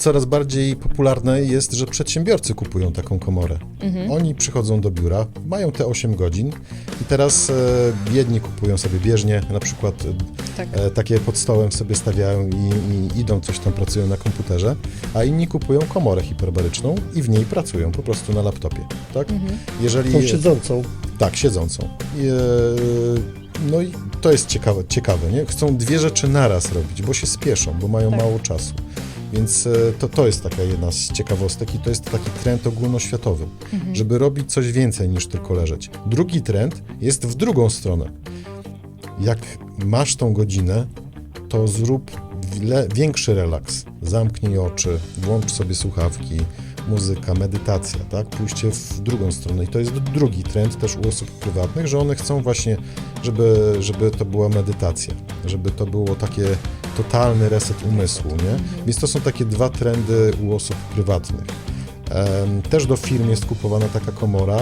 coraz bardziej popularne jest, że przedsiębiorcy kupują taką komorę. Oni przychodzą do biura, mają te 8 godzin i teraz e, jedni kupują sobie bieżnie, na przykład Tak. e, takie pod stołem sobie stawiają i, i idą coś tam pracują na komputerze, a inni kupują komorę hiperbaryczną i w niej pracują po prostu na laptopie, tak? Jeżeli Tą siedzącą. tak, siedzącą. I, e, no i to jest ciekawe, ciekawe, nie? Chcą dwie rzeczy naraz robić, bo się spieszą, bo mają Tak. mało czasu. Więc e, to, to jest taka jedna z ciekawostek i to jest taki trend ogólnoświatowy, żeby robić coś więcej niż tylko leżeć. Drugi trend jest w drugą stronę. Jak masz tą godzinę, to zrób większy relaks. Zamknij oczy, włącz sobie słuchawki, muzyka, medytacja, tak? Pójście w drugą stronę. I to jest drugi trend też u osób prywatnych, że one chcą właśnie, żeby, żeby to była medytacja, żeby to było takie totalny reset umysłu, nie? Więc to są takie dwa trendy u osób prywatnych. Też do firm jest kupowana taka komora,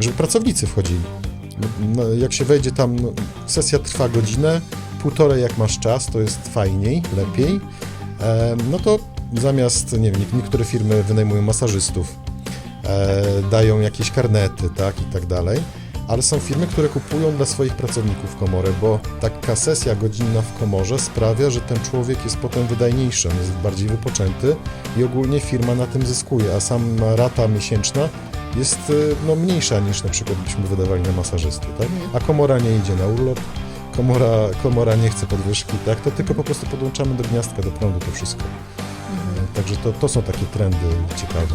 żeby pracownicy wchodzili. No, jak się wejdzie tam, no, sesja trwa godzinę, półtorej jak masz czas, to jest fajniej, lepiej. No to zamiast, nie wiem, nie- niektóre firmy wynajmują masażystów, e, dają jakieś karnety, tak, i tak dalej. Ale są firmy, które kupują dla swoich pracowników komorę, bo taka sesja godzinna w komorze sprawia, że ten człowiek jest potem wydajniejszy, on jest bardziej wypoczęty i ogólnie firma na tym zyskuje, a sama rata miesięczna jest y, no, mniejsza niż na przykład byśmy wydawali na masażysty, tak? A komora nie idzie na urlop, komora, komora nie chce podwyżki, tak? To tylko po prostu podłączamy do gniazdka, do prądu to wszystko. Także to, to są takie trendy ciekawe.